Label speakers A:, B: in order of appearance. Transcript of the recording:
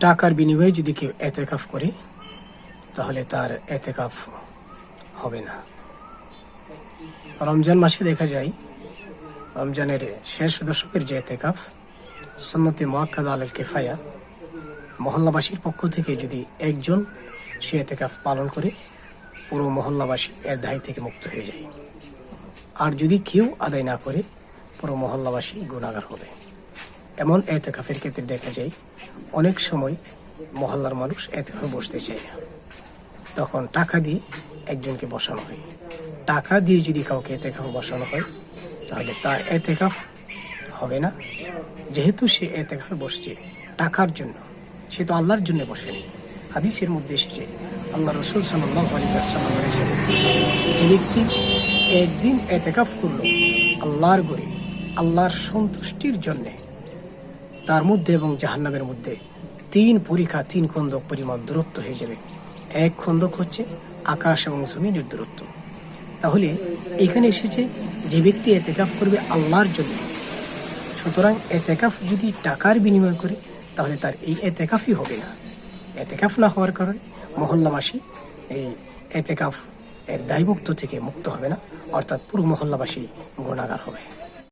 A: টাকার বিনিময়ে যদি কেউ এতেকাফ করে, তাহলে তার এতেকাফ হবে না। রমজান মাসে দেখা যায়, রমজানের শেষ দশকের যে এতেকাফ, সন্নতে মোয়াক্কাদ আল কেফায়া, মহল্লাবাসীর পক্ষ থেকে যদি একজন সে এতেকাফ পালন করে, পুরো মহল্লাবাসী এর দায় থেকে মুক্ত হয়ে যায়। আর যদি কেউ আদায় না করে, পুরো মহল্লাবাসী গুণাগার হবে। এমন এতেকাফের ক্ষেত্রে দেখা যায়, অনেক সময় মহল্লার মানুষ এতেকাফে বসতে চায় না। তখন টাকা দিয়ে একজনকে বসানো হয়। টাকা দিয়ে যদি কাউকে এতেকাফে বসানো হয়, তাহলে তার এতেকাফ হবে না। যেহেতু সে এতেকাফে বসছে টাকার জন্য, সে তো আল্লাহর জন্য বসেনি। হাদিসের মধ্যে এসেছে, আল্লাহ রসুল বলেছেন, যে ব্যক্তি একদিন এতেকাফ করল, আল্লাহর গড়ে আল্লাহর সন্তুষ্টির জন্যে তার মধ্যে এবং জাহান্নামের মধ্যে তিন পরীক্ষা, তিন খন্দক পরিমাণ দূরত্ব হয়ে যাবে। এক খন্দক হচ্ছে আকাশ এবং জমিনের দূরত্ব। তাহলে এখানে এসেছে যে ব্যক্তি এতেকাফ করবে আল্লাহর জন্য। সুতরাং এতেকাফ যদি টাকার বিনিময় করে, তাহলে তার এই এতেকাফই হবে না। এতেকাফ না হওয়ার কারণে মহল্লাবাসী এই এতেকাফ এর দায়মুক্ত থেকে মুক্ত হবে না, অর্থাৎ পুরো মহল্লাবাসী গুণাগার হবে।